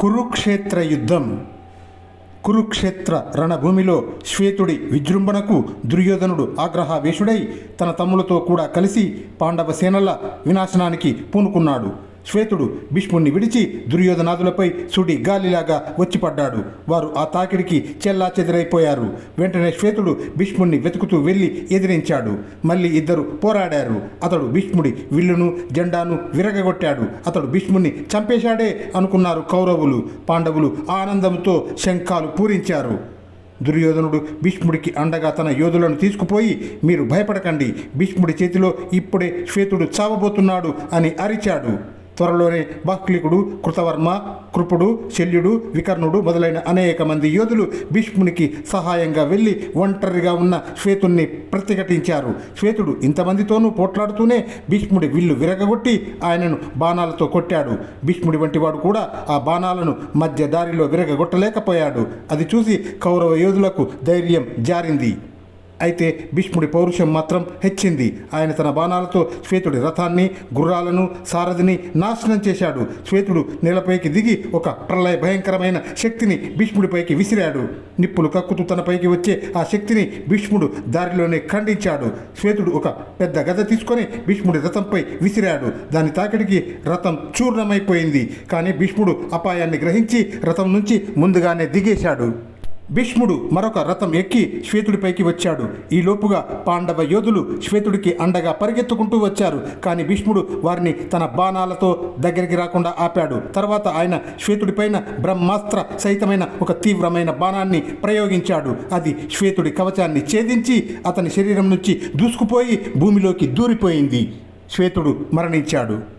కురుక్షేత్ర యుద్ధం. కురుక్షేత్ర రణభూమిలో శ్వేతుడి విజృంభణకు దుర్యోధనుడు ఆగ్రహావేశుడై తన తమ్ములతో కూడా కలిసి పాండవ సేనల వినాశనానికి పూనుకున్నాడు. శ్వేతుడు భీష్ముణ్ణి విడిచి దుర్యోధనాదులపై సుడి గాలిలాగా వచ్చిపడ్డాడు. వారు ఆ తాకిడికి చెల్లా చెదిరైపోయారు వెంటనే శ్వేతుడు భీష్ముణ్ణి వెతుకుతూ వెళ్ళి ఎదిరించాడు. మళ్ళీ ఇద్దరు పోరాడారు. అతడు భీష్ముడి విల్లును జెండాను విరగగొట్టాడు. అతడు భీష్ముణ్ణి చంపేశాడే అనుకున్నారు కౌరవులు. పాండవులు ఆనందంతో శంఖాలు పూరించారు. దుర్యోధనుడు భీష్ముడికి అండగా తన యోధులను తీసుకుపోయి మీరు భయపడకండి. భీష్ముడి చేతిలో ఇప్పుడే శ్వేతుడు చావబోతున్నాడు అని అరిచాడు. త్వరలోనే బాహ్లికుడు కృతవర్మ కృపుడు శల్యుడు వికర్ణుడు మొదలైన అనేక మంది యోధులు భీష్మునికి సహాయంగా వెళ్ళి ఒంటరిగా ఉన్న శ్వేతుణ్ణి ప్రతిఘటించారు. శ్వేతుడు ఇంతమందితోనూ పోట్లాడుతూనే భీష్ముడి విల్లు విరగగొట్టి ఆయనను బాణాలతో కొట్టాడు. భీష్ముడి వంటి వాడు కూడా ఆ బాణాలను మధ్య దారిలో విరగగొట్టలేకపోయాడు. అది చూసి కౌరవ యోధులకు ధైర్యం జారింది. అయితే భీష్ముడి పౌరుషం మాత్రం హెచ్చింది. ఆయన తన బాణాలతో శ్వేతుడి రథాన్ని గుర్రాలను సారథిని నాశనం చేశాడు. శ్వేతుడు నేలపైకి దిగి ఒక ప్రళయ భయంకరమైన శక్తిని భీష్ముడిపైకి విసిరాడు. నిప్పులు కక్కుతూ తనపైకి వచ్చే ఆ శక్తిని భీష్ముడు దారిలోనే ఖండించాడు. శ్వేతుడు ఒక పెద్ద గద తీసుకొని భీష్ముడి రథంపై విసిరాడు. దాని తాకిడికి రథం చూర్ణమైపోయింది. కానీ భీష్ముడు అపాయాన్ని గ్రహించి రథం నుంచి ముందుగానే దిగేశాడు. భీష్ముడు మరొక రథం ఎక్కి శ్వేతుడిపైకి వచ్చాడు. ఈ లోపుగా పాండవ యోధులు శ్వేతుడికి అండగా పరిగెత్తుకుంటూ వచ్చారు. కానీ భీష్ముడు వారిని తన బాణాలతో దగ్గరికి రాకుండా ఆపాడు. తర్వాత ఆయన శ్వేతుడిపైన బ్రహ్మాస్త్ర సహితమైన ఒక తీవ్రమైన బాణాన్ని ప్రయోగించాడు. అది శ్వేతుడి కవచాన్ని ఛేదించి అతని శరీరం నుంచి దూసుకుపోయి భూమిలోకి దూరిపోయింది. శ్వేతుడు మరణించాడు.